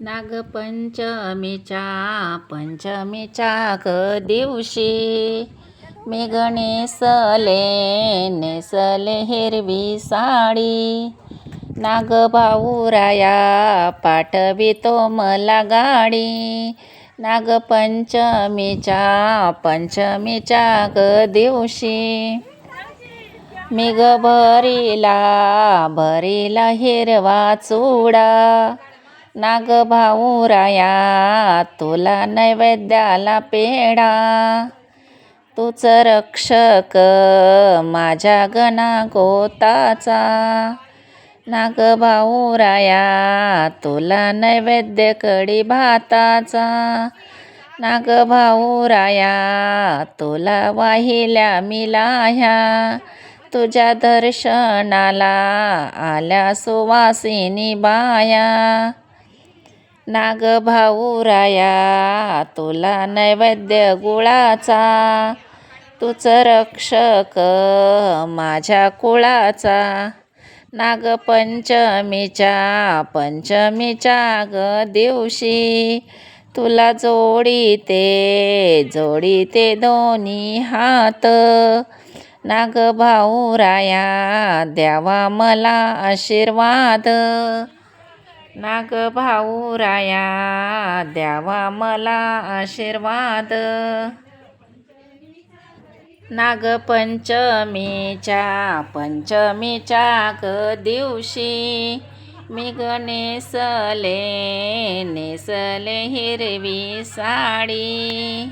नागपंचमीच्या पंचमीच्या क दिवशी मी गणेशले नेसले हिरवी साडी. नागभाऊराया पाठवितो मला गाडी. नागपंचमीच्या पंचमीच्या ग दिवशी मी ग भरीला भरीला हिरवा चुडा. नाग भाऊराया तुला नैवेद्याला पेढा. तूच रक्षक माझ्या गणा गोताचा नाग भाऊराया तुला नैवेद्य कडी भाताचा. नाग भाऊराया तुला वाहिल्या मिलाह्या. तुझ्या दर्शनाला आल्या सुवासिनी बाया. नाग भाऊराया तुला नैवेद्य गुळाचा. तूच रक्षक माझ्या कुळाचा. नागपंचमीच्या पंचमीच्या ग दिवशी तुला जोडीते जोडीते दोन्ही हात. नाग भाऊराया द्यावा मला आशीर्वाद. नाग भाऊराया द्यावा मला आशीर्वाद. नागपंचमीच्या पंचमीच्या क दिवशी मी गणेसले नेसले हिरवी साडी.